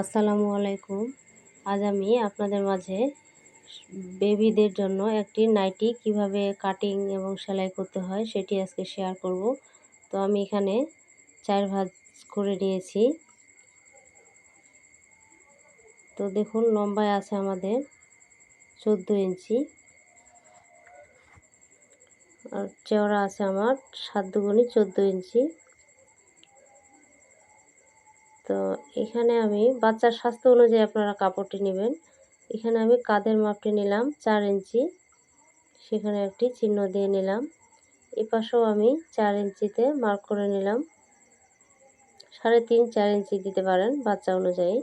আসসালামু আলাইকুম। আজ আমি আপনাদের মাঝে বেবিদের জন্য একটি নাইটি কীভাবে কাটিং এবং সেলাই করতে হয় সেটি আজকে শেয়ার করব। তো আমি এখানে চার ভাজ করে নিয়েছি। তো দেখুন, লম্বায় আছে আমাদের চোদ্দ ইঞ্চি। আর চওড়া আছে আমার সাত দুগুনি চোদ্দ ইঞ্চি। তো এখানে আমি বাচ্চার স্বাস্থ্য অনুযায়ী আপনারা কাপড়টি নেবেন। এখানে আমি কাঁধের মাপটি নিলাম চার ইঞ্চি। সেখানে একটি চিহ্ন দিয়ে নিলাম। এপাশেও আমি চার ইঞ্চিতে মার্ক করে নিলাম। সাড়ে তিন, চার ইঞ্চি দিতে পারেন বাচ্চা অনুযায়ী।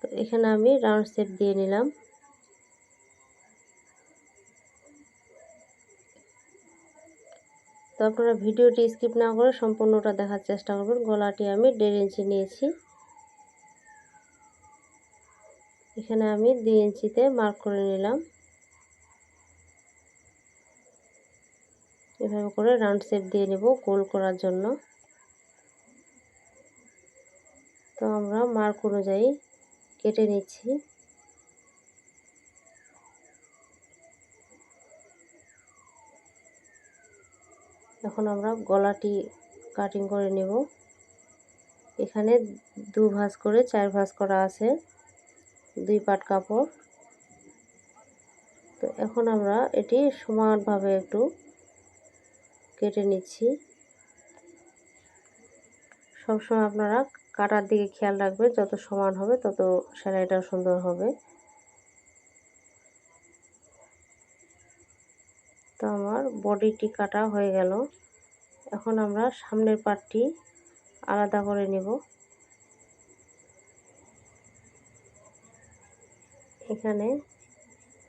তো এখানে আমি রাউন্ড শেপ দিয়ে নিলাম। তো আপনারা ভিডিওটি স্কিপ না করে সম্পূর্ণটা দেখার চেষ্টা করবেন। গলাটি আমি দেড় ইঞ্চি নিয়েছি। এখানে আমি দুই ইঞ্চিতে মার্ক করে নিলাম। এভাবে করে রাউন্ড শেপ দিয়ে নেব গোল করার জন্য। তো আমরা মার্ক অনুযায়ী কেটে নিচ্ছি। এখন আমরা গলাটি কাটিং করে নেব। এখানে দু ভাঁজ করে চার ভাঁজ করা আছে, দুই পাট কাপড়। তো এখন আমরা এটি সমানভাবে একটু কেটে নিচ্ছি। সবসময় আপনারা কাটার দিকে খেয়াল রাখবেন, যত সমান হবে তত সেলাইটা সুন্দর হবে। তো আমার বডিটি কাটা হয়ে গেল। এখন আমরা সামনের পাটটি আলাদা করে নেব। এখানে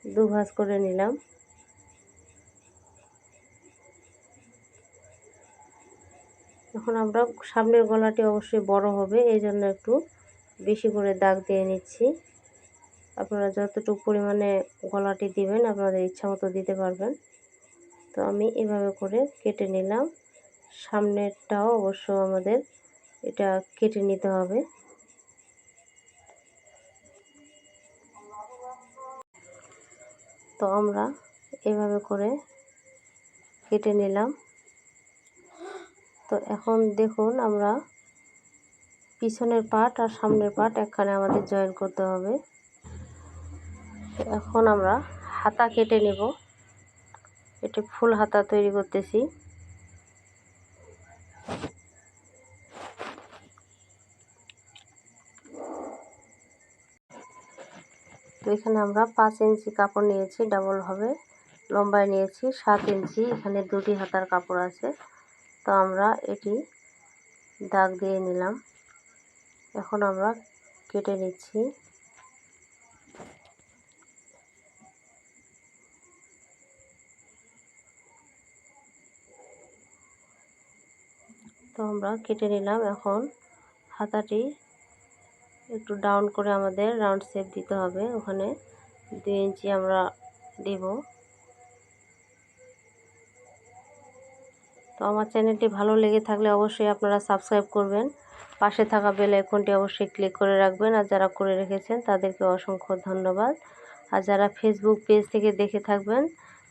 দু ভাঁজ করে নিলাম। এখন আমরা সামনের গলাটি অবশ্যই বড় হবে, এই জন্য একটু বেশি করে দাগ দিয়ে নিচ্ছি। আপনারা যতটুকু পরিমাণে গলাটি দিবেন, আপনাদের ইচ্ছা মতো দিতে পারবেন। তো আমি এভাবে করে কেটে নিলাম। সামনেরটাও অবশ্য আমাদের এটা কেটে নিতে হবে। তো আমরা এভাবে করে কেটে নিলাম। তো এখন দেখুন আমরা পিছনের পাট আর সামনের পাট একখানে আমাদের জয়েন করতে হবে। এখন আমরা হাতা কেটে নেব। এটি ফুল হাতা তৈরি করতেছি। তো এখানে আমরা পাঁচ ইঞ্চি কাপড় নিয়েছি, ডাবল হবে। লম্বায় নিয়েছি সাত ইঞ্চি, এখানে দুটি হাতার কাপড় আছে। তো আমরা এটি দাগ দিয়ে নিলাম। এখন আমরা কেটে নিচ্ছি তো আমরা কেটে নিলাম। এখন হাতাটি একটু ডাউন করে আমাদের রাউন্ড শেপ দিতে হবে। ওখানে দুই ইঞ্চি আমরা দেব। তো আমার চ্যানেলটি ভালো লেগে থাকলে অবশ্যই আপনারা সাবস্ক্রাইব করবেন। পাশে থাকা বেল আইকনটি অবশ্যই ক্লিক করে রাখবেন। আর যারা করে রেখেছেন, তাদেরকে অসংখ্য ধন্যবাদ। আর যারা ফেসবুক পেজ থেকে দেখে থাকবেন,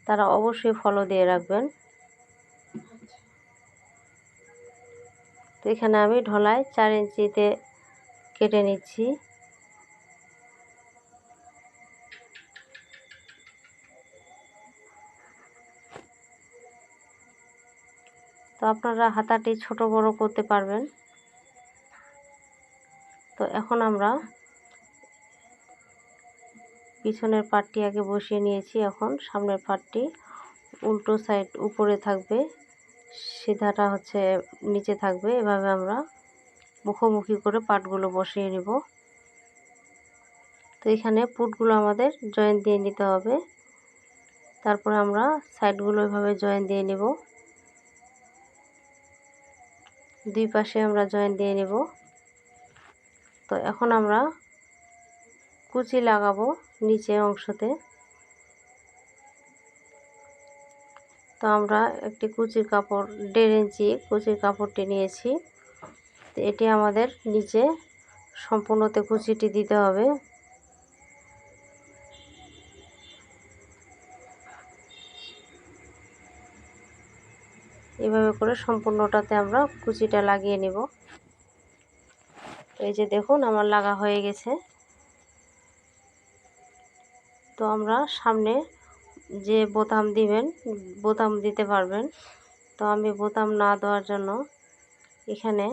তারা অবশ্যই ফলো দিয়ে রাখবেন। তো এখানে আমি ঢলায় চার ইঞ্চিতে কেটে নিচ্ছি। তো আপনারা হাতাটি ছোট বড় করতে পারবেন। তো এখন আমরা পিছনের পাটটি আগে বসিয়ে নিয়েছি। এখন সামনের পাটটি উল্টো সাইড উপরে থাকবে। সিধাটা হচ্ছে নিচে থাকবে। এভাবে আমরা মুখোমুখি করে পাটগুলো বসিয়ে নিব। তো এখানে পুটগুলো আমাদের জয়েন দিয়ে নিতে হবে। তারপর আমরা সাইডগুলো এভাবে জয়েন দিয়ে নেব। দুই পাশে আমরা জয়েন দিয়ে নেব। তো এখন আমরা কুচি লাগাবো নিচে অংশতে। তো আমরা একটি কুচির কাপড়, দেড় ইঞ্চি কুচির কাপড়টি নিয়েছি। তো এটি আমাদের নিচে সম্পূর্ণতে কুচিটি দিতে হবে। এভাবে করে সম্পূর্ণটাতে আমরা কুচিটা লাগিয়ে নেব। এই যে দেখুন, আমার লাগা হয়ে গেছে। তো আমরা সামনে যে বোতাম দিবেন, বোতাম দিতে পারবেন। তো আমি বোতাম না দেওয়ার জন্য এখানে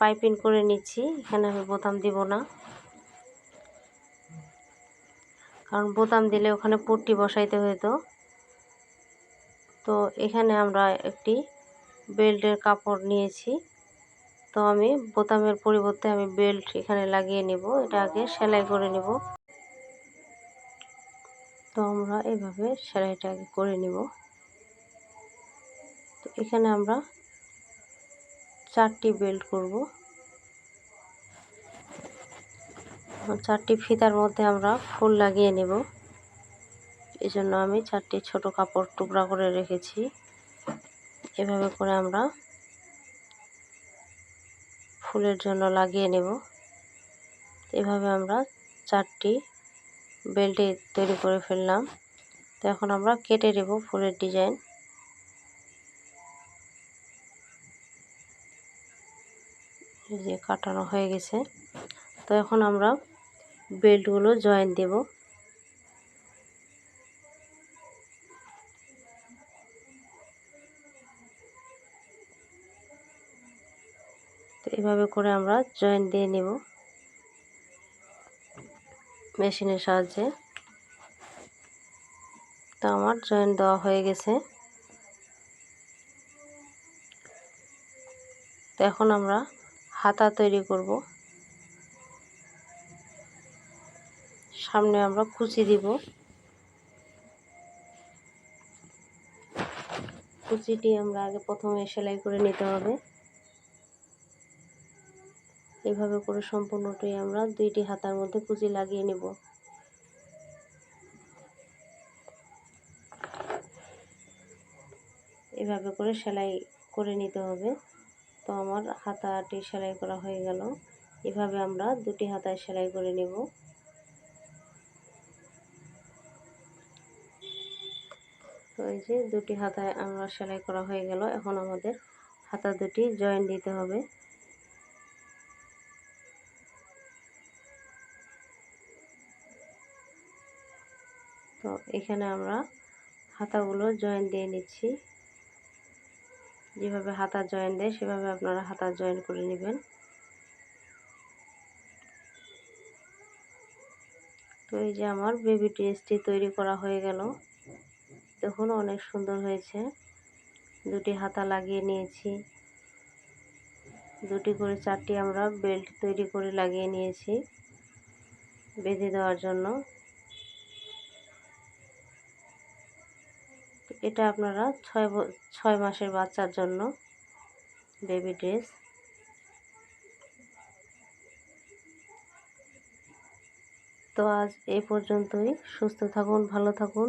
পাইপিং করে নিচ্ছি। এখানে আমি বোতাম দিব না। কারণ বোতাম দিলে ওখানে পট্টি বসাইতে হতো তো এখানে আমরা একটি বেল্টের কাপড় নিয়েছি। তো আমি বোতামের পরিবর্তে আমি বেল্ট এখানে লাগিয়ে নেব। এটা আগে সেলাই করে নেব। তো আমরা এভাবে সেলাইটা করে নিব। তো এখানে আমরা চারটি বেল্ট করব। চারটি ফিতার মধ্যে আমরা ফুল লাগিয়ে নেব। এই জন্য আমি চারটি ছোট কাপড় টুকরা করে রেখেছি। এভাবে করে আমরা ফুলের জন্য লাগিয়ে নেব। এভাবে আমরা চারটি বেল্টে তৈরি করে ফেললাম। তো এখন আমরা কেটে নেব ফুলের ডিজাইন। যে কাটানো হয়ে গেছে। তো এখন আমরা বেল্টগুলো জয়েন দেব। তো এভাবে করে আমরা জয়েন দিয়ে নেব। মেশিনের সাহায্যে। তো আমার জয়েন দেওয়া হয়ে গেছে। তো এখন আমরা হাতা তৈরি করব। সামনে আমরা কুচি দিব। কুচিটি আমরা আগে প্রথমে সেলাই করে নিতে হবে। এভাবে করে সম্পূর্ণটাই আমরা দুইটি হাতার মধ্যে কুচি লাগিয়ে নেব। এভাবে করে সেলাই করে নিতে হবে। তো আমার হাতাটি সেলাই করা হয়ে গেল। এভাবে আমরা দুটি হাতায় সেলাই করে নেব। তো এই যে দুটি হাতায় আমরা সেলাই করা হয়ে গেল। এখন আমাদের হাতা দুটি জয়েন দিতে হবে। তো এখানে আমরা হাতাগুলো জয়েন দিয়ে নিচ্ছি। যেভাবে হাতা জয়েন দেয়, সেভাবে আপনারা হাতা জয়েন করে নেবেন। তো এই যে আমার বেবি ড্রেসটি তৈরি করা হয়ে গেল। দেখুন অনেক সুন্দর হয়েছে। দুটি হাতা লাগিয়ে নিয়েছি। দুটি করে চারটি আমরা বেল্ট তৈরি করে লাগিয়ে নিয়েছি বেঁধে দেওয়ার জন্য। এটা আপনারা ছয় ছয় মাসের বাচ্চার জন্য বেবি ড্রেস তো আজ এ পর্যন্তই, সুস্থ থাকুন, ভালো থাকুন।